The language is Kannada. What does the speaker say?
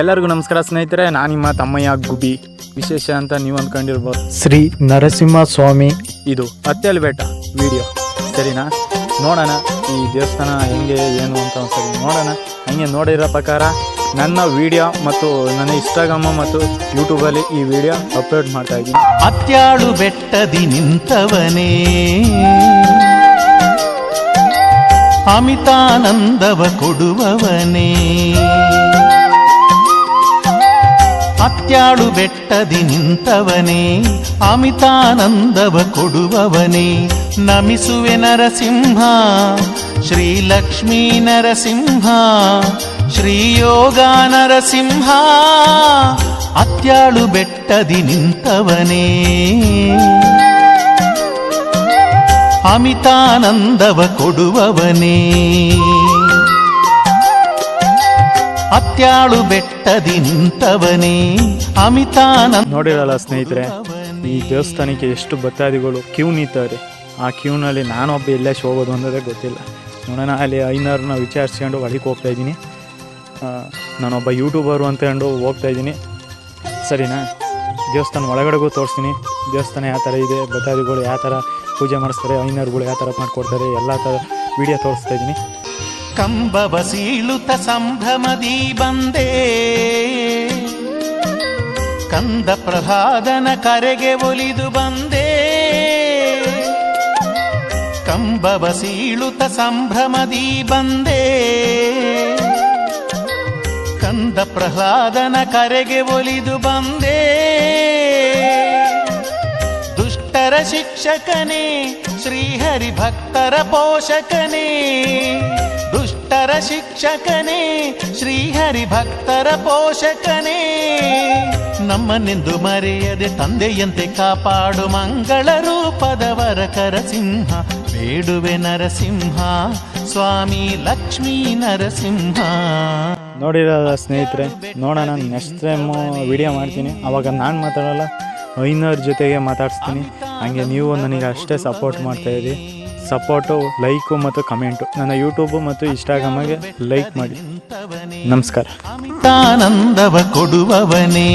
ಎಲ್ಲರಿಗೂ ನಮಸ್ಕಾರ ಸ್ನೇಹಿತರೆ ನಾನು ನಿಮ್ಮ ತಮ್ಮಯ್ಯ ಗುಬಿ ವಿಶೇಷ ಅಂತ ನೀವು ಅಂದ್ಕೊಂಡಿರ್ಬೋದು ಶ್ರೀ ನರಸಿಂಹ ಸ್ವಾಮಿ ಇದು ಹತ್ತೇಳು ಬೆಟ್ಟ ವಿಡಿಯೋ. ಸರಿನಾ? ನೋಡೋಣ ಈ ದೇವಸ್ಥಾನ ಹೆಂಗೆ ಏನು ಅಂತ ಒಂದ್ಸರಿ ನೋಡೋಣ. ಹಂಗೆ ನೋಡಿರೋ ಪ್ರಕಾರ ನನ್ನ ವಿಡಿಯೋ ಮತ್ತು ನನ್ನ ಇನ್ಸ್ಟಾಗ್ರಾಮ ಮತ್ತು ಯೂಟ್ಯೂಬಲ್ಲಿ ಈ ವಿಡಿಯೋ ಅಪ್ಲೋಡ್ ಮಾಡ್ತಾ ಇದ್ದೀನಿ. ಅತ್ಯಾಳು ಬೆಟ್ಟದಿ ನಿಂತವನೇ. ಅಮಿತಾನಂದವ ಕೊಡುವವನೇ. ಅತ್ಯಾಳು ಬೆಟ್ಟದಿ ನಿಂತವನೇ ಅಮಿತಾನಂದವ ಕೊಡುವವನೇ ನಮಿಸುವೆ ನರಸಿಂಹ ಶ್ರೀ ಲಕ್ಷ್ಮೀ ನರಸಿಂಹ ಶ್ರೀ ಯೋಗ ನರಸಿಂಹ ಅತ್ಯಾಳು ಬೆಟ್ಟದಿ ನಿಂತವನೇ ಅಮಿತಾನಂದವ ಕೊಡುವವನೇ ಅತ್ಯಾಳು ಬೆಟ್ಟದಿ ನಿಂತವನೇ ನೋಡಿರಲ್ಲ ಸ್ನೇಹಿತರೆ, ಈ ದೇವಸ್ಥಾನಕ್ಕೆ ಎಷ್ಟು ಭಕ್ತಾದಿಗಳು ಕ್ಯೂ ನಿಂತವ್ರೆ. ಆ ಕ್ಯೂನಲ್ಲಿ ನಾನೊಬ್ಬ ಎಲ್ಲೇ ಹೋಗೋದು ಅನ್ನೋದೇ ಗೊತ್ತಿಲ್ಲ. ನೋಡೋಣ, ಅಲ್ಲಿ ಐನೂರನ್ನ ವಿಚಾರಿಸ್ಕೊಂಡು ಒಳಗೆ ಹೋಗ್ತಾ ಇದ್ದೀನಿ. ನಾನೊಬ್ಬ ಯೂಟ್ಯೂಬರು ಅಂತಕೊಂಡು ಹೋಗ್ತಾ ಇದ್ದೀನಿ. ಸರಿನಾ? ದೇವಸ್ಥಾನ ಒಳಗಡೆಗೂ ತೋರಿಸ್ತೀನಿ. ದೇವಸ್ಥಾನ ಯಾವ ಥರ ಇದೆ, ಭಕ್ತಾದಿಗಳು ಯಾವ ಥರ ಪೂಜೆ ಮಾಡಿಸ್ತಾರೆ ಐನೂರುಗಳು ಯಾವ ಥರ ಮಾಡ್ಕೊಡ್ತಾರೆ, ಎಲ್ಲ ಥರ ವಿಡಿಯೋ ತೋರಿಸ್ತಾ ಇದ್ದೀನಿ. ಕಂಬವ ಸೀಳುತ ಸಂಭ್ರಮದಿ ಬಂದೆ. ಕಂದ ಪ್ರಹ್ಲಾದನ ಕರೆಗೆ ಒಲಿದು ಬಂದೆ. ಕಂಬವ ಸೀಳುತ ಸಂಭ್ರಮದಿ ಬಂದೆ. ಕಂದ ಪ್ರಹ್ಲಾದನ ಕರೆಗೆ ಒಲಿದು ಬಂದೆ. ದುಷ್ಟರ ಶಿಕ್ಷಕನೇ ಶ್ರೀಹರಿ ಭಕ್ತರ ಪೋಷಕನೇ, ದುಷ್ಟರ ಶಿಕ್ಷಕನೇ, ಶ್ರೀಹರಿ ಭಕ್ತರ ಪೋಷಕನೇ. ನಮ್ಮನ್ನೆಂದು ಮರೆಯದೆ ತಂದೆಯಂತೆ ಕಾಪಾಡು ಮಂಗಳ ರೂಪದವರ ಕರಸಿಂಹ, ಬೇಡುವೆ ನರಸಿಂಹ, ಸ್ವಾಮಿ ಲಕ್ಷ್ಮೀ ನರಸಿಂಹ. ನೋಡಿರಲ್ಲ ಸ್ನೇಹಿತರೆ, ನೋಡೋಣ ನೆಕ್ಸ್ಟ್ ಟೈಮು ವಿಡಿಯೋ ಮಾಡ್ತೀನಿ. ಅವಾಗ ನಾನು ಮಾತಾಡೋಲ್ಲ. ಐನೂರ ಜೊತೆಗೆ ಮಾತಾಡಿಸ್ತೀನಿ. ಹಂಗೆ ನೀವು ನನಗೆ ಅಷ್ಟೇ ಸಪೋರ್ಟ್ ಮಾಡ್ತಾಯಿರಿ ಸಪೋರ್ಟು ಲೈಕು ಮತ್ತು ಕಮೆಂಟು ನನ್ನ ಯೂಟ್ಯೂಬು ಮತ್ತು ಇನ್ಸ್ಟಾಗ್ರಾಮಿಗೆ ಲೈಕ್ ಮಾಡಿ. ನಮಸ್ಕಾರ. ಕೊಡುವವನೇ.